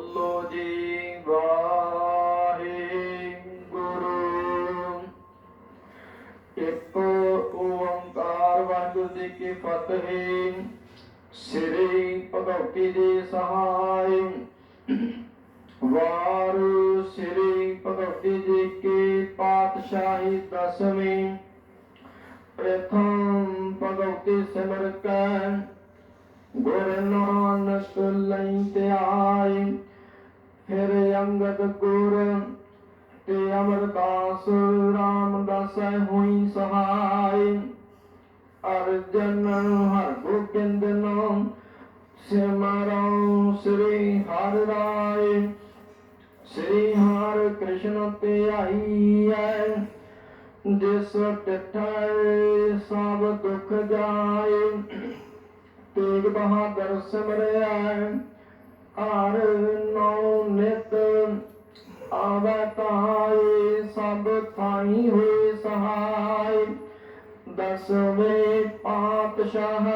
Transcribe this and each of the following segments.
ਬੋਲੋ ਜੀ, ਵਾਹਿਗੁਰੂ। ਇੱਕ ਓੰਕਾਰ ਵਾਹਿਗੁਰੂ ਜੀ ਕੀ ਫਤਿਹ। ਸ੍ਰੀ ਭਗਵਤੀ ਜੀ ਸਹਾਇ। ਵਾਰ ਸ੍ਰੀ ਭਗਵਤੀ ਜੀ ਕੀ ਪਾਤਸ਼ਾਹੀ ਦਸਵੀਂ। ਪ੍ਰਥਮ ਭਗਵਤੀ ਸਿਮਰ ਗੁਰ ਨਾਨਕ ਲਈ ਧਿਆਈ ਫਿਰ ਅੰਗਦ ਗੁਰ ਤੇ ਅਮਰਦਾਸ ਰਾਮਦਾਸ ਹੋਈ ਸਹਾਈ। ਅਰਜਨ ਹਰ ਗੋਬਿੰਦ ਨਾਮ ਸਿਮਰਉ ਸ੍ਰੀ ਹਰਿ ਰਾਏ। ਸ੍ਰੀ ਹਰਿ ਕ੍ਰਿਸ਼ਨ ਤੇ ਆਈ ਐ, ਜਿਸ ਟਿਠਾਏ ਸਭ ਦੁਖ ਜਾਏ। ਤੇਗ ਬਹਾਦਰ ਸਿਮਰਿਆ ਹਰ ਨੌ ਨਿਤ ਆਵੈ ਤਾਏ ਸਭ ਥਾਈ ਹੋਏ ਸਹਾਈ। ਦਸਵੇਂ ਪਾਤਸ਼ਾਹ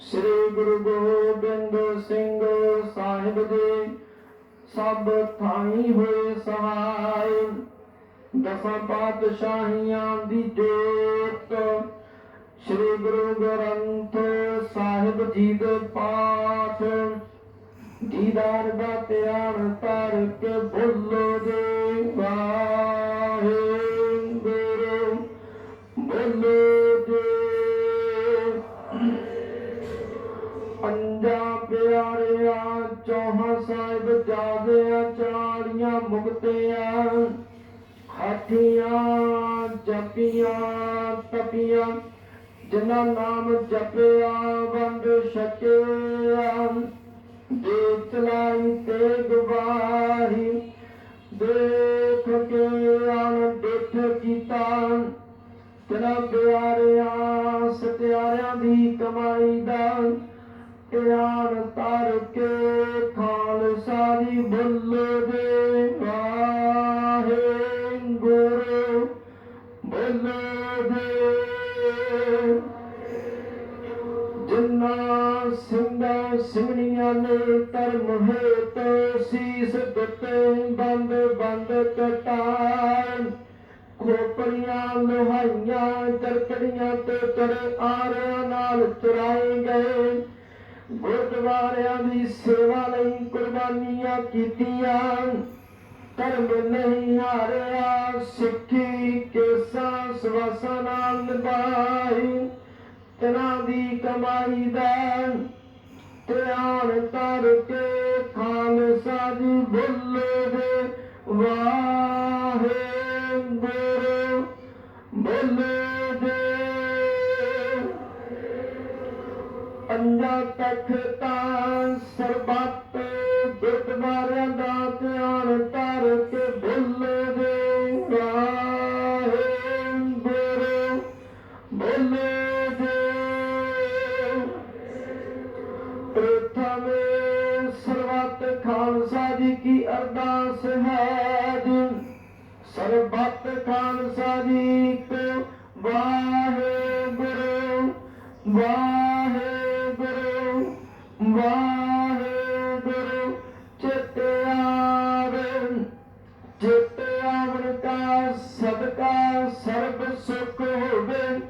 ਸ੍ਰੀ ਗੁਰੂ ਗੋਬਿੰਦ ਸਿੰਘ ਸਾਹਿਬ ਜੀ, ਸਭ ਥਾਈ ਹੋਏ ਸਹਾਈ। ਦਸਾਂ ਪਾਤਸ਼ਾਹੀਆਂ ਦੀ ਜੋਤ ਸ੍ਰੀ ਗੁਰੂ ਗ੍ਰੰਥ ਸਾਹਿਬ ਜੀ ਦੇ ਪਾਠ ਦੀਦਾਰ ਦਾ ਧਿਆਨ ਧਰ ਕੇ ਬੋਲੋ ਦੇ ਵਾਹਿਗੁਰੂ ਬੋਲੋ ਦੇ ਪੰਜਾ ਪਿਆਰਿਆ ਚੌਹਾਂ ਸਾਹਿਬ ਜਾਦਿਆਂ ਚਾਲੀਆਂ ਮੁਕਤਿਆਂ, ਹਾਥੀਆਂ ਜਪੀਆਂ, ਤਪੀਆਂ, ਜਿਨ੍ਹਾਂ ਨਾਮ ਜਪਿਆ, ਵੰਡ ਛਕਿਆ ਚਲਾਈ ਤੇ ਗਵਾਹੀ। ਦੇਖ ਕੇ ਅਣ ਦੇਖ ਕੀਤਾ। ਤੇਰਾ ਪਿਆਰਿਆਂ, ਸਤਿਆਰਿਆਂ ਦੀ ਕਮਾਈ ਦਾ ਧਿਆਨ ਤਰ ਕੇ ਖਾਲਸਾ ਦੀ ਬੁੱਲ ਦੇ ਵਾਹਿਗੁਰੂ, ਬੁੱਲ ਦੇ। ਜਿਨ੍ਹਾਂ ਸਿੰਘਾਂ ਸਿੰਘਣੀਆਂ ਨੇ ਧਰਮ ਹੇਤ ਸੀਸ ਦਿੱਤੇ ਬੰਦ ਬੰਦ ਕਟਾਨ ਖੋਪੜੀਆਂ ਲੋਹਾਈਆਂ ਚਰਕੜੀਆਂ ਤੇ ਚੜੇ ਆਰਿਆਂ ਨਾਲ ਚੁਰਾਏ ਗਏ। ਗੁਰਦੁਆਰਿਆਂ ਦੀ ਸੇਵਾ ਲਈ ਕੁਰਬਾਨੀਆਂ ਕੀਤੀਆਂ। ਧਰਮ ਨਹੀਂ ਹਾਰਿਆ, ਸਿੱਖੀ ਕੇਸਾਂ ਸਵਾਸਾਂ ਨਾਲ ਨਿਭਾਈ। ਤਨਾਂ ਦੀ ਕਮਾਈ ਦਾ ਧਿਆਨ ਧਰ ਕੇ ਖਾਲਸਾ ਦੀ ਬੋਲੇ ਦੇ ਵਾਹਿਗੁਰੂ ਬੋਲੇ ਦੇ ਪੰਜਾ ਤਖਤਾਂ ਸਰਬੱਤ ਗੁਰਦੁਆਰਿਆਂ ਦਾ ਧਿਆਨ ਧਰ ਕੇ ਬੋਲੇ ਦੇ ਵਾਹਿਗੁਰੂ ਬੋਲੇ ਜੀ ਕੀ ਅਰਦਾਸ ਹੈ ਸਰਬੱਤ ਖਾਲਸਾ ਜੀ ਕੋ ਵਾਹਿਗੁਰੂ ਵਾਹਿਗੁਰੂ ਵਾਹਿਗੁਰੂ, ਚਿਤ ਆਵੇ। ਚਿਤ ਆਵਣ ਕਾ ਸਦਕਾ ਸਰਬ ਸੁਖ ਹੋਵੇ।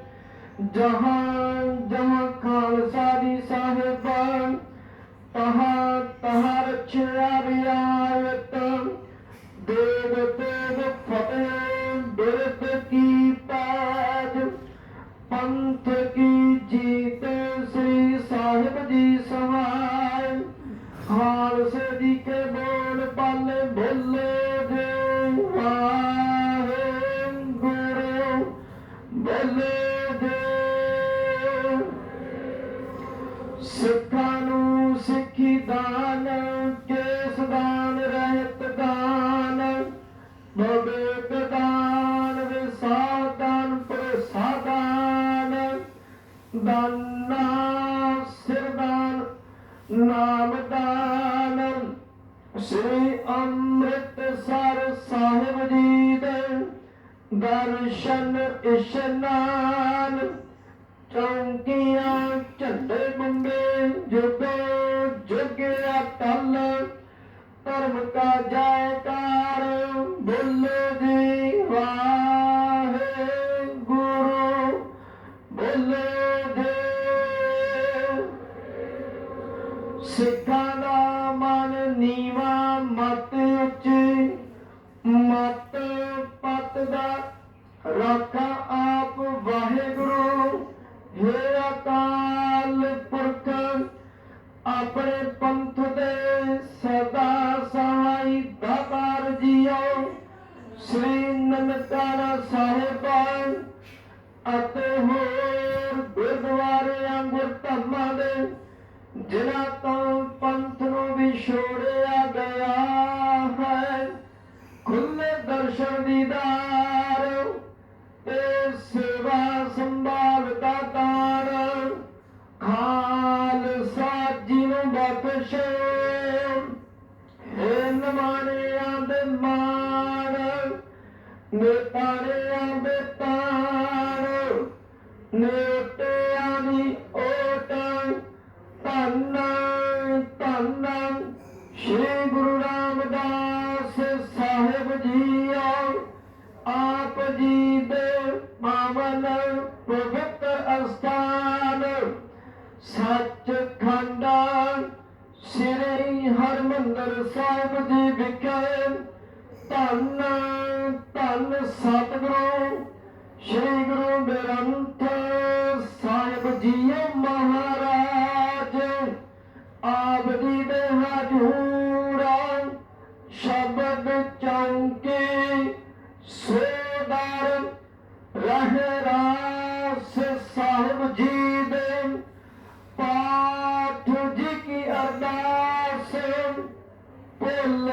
ਜਹਾਂ ਜਹਾਂ ਖਾਲਸਾ ਕੀ ਤਾਜ ਪੰਥ ਕੀ ਦਰਸ਼ਨ ਇਸ਼ਨਾਨ ਚੌਂਕੀਆਂ ਝੰਡੇ ਬੰਬੇ ਜੁਗੇ ਜੁਗਿਆ ਤਲ ਧਰਮ ਕਾ ਜੈਕਾਰ ਬੋਲੇ। ਰਾਖਾ ਆਪ ਵਾਹਿਗੁਰੂ, ਹੈ ਅਕਾਲ ਪੁਰਖ, ਆਪਣੇ ਪੰਥ ਦੇ ਸਦਾ ਸਹਾਈ ਦਾਤਾਰ ਜੀਓ। ਸ੍ਰੀ ਨਨਕਾਣਾ ਸਾਹਿਬ ਅਤੇ ਹੋਰ ਗੁਰਦੁਆਰੇ ਅੰਗੁਰ ਧਰਮਾਂ ਦੇ, ਜਿਨ੍ਹਾਂ ਤੋਂ ਪੰਥ ਨੂੰ ਵੀ ਛੋੜਿਆ ਗਿਆ ਹੈ। ਖੁੱਲੇ ਦਰਸ਼ਨ ਦੀਦਾਰ ਨੇਤਾਣਿਆਂ ਦੇ ਤਾਣ ਨੇਤਿਆਂ ਦੀ ਓਟ, ਧੰਨ ਧੰਨ, ਸ਼੍ਰੀ ਗੁਰੂ ਰਾਮਦਾਸ ਸਾਹਿਬ ਜੀਓ, ਆਪ ਜੀ ਦੇ ਪਾਵਨ ਪਵਿੱਤਰ ਅਸਥਾਨ, ਸੱਚਖੰਡ, ਸ੍ਰੀ ਹਰਮੰਦਰ ਸਾਹਿਬ ਜੀ ਵਿਖੇ ਧੰਨ ਧੰਨ ਸਤਿਗੁਰੂ, ਸ੍ਰੀ ਗੁਰੂ ਗ੍ਰੰਥ ਸਾਹਿਬ ਜੀ ਮਹਾਰਾਜ। ਆਪ ਜੀ ਦੇ ਹਜੂਰ, ਸ਼ਬਦ ਚੌਂਕੇ, ਸੋਦਰ ਰਹਿ ਸਾਹਿਬ ਜੀ ਦੇ। ਪਾਠ ਜੀ ਕੀ ਅਰਦਾਸ, ਭੁੱਲ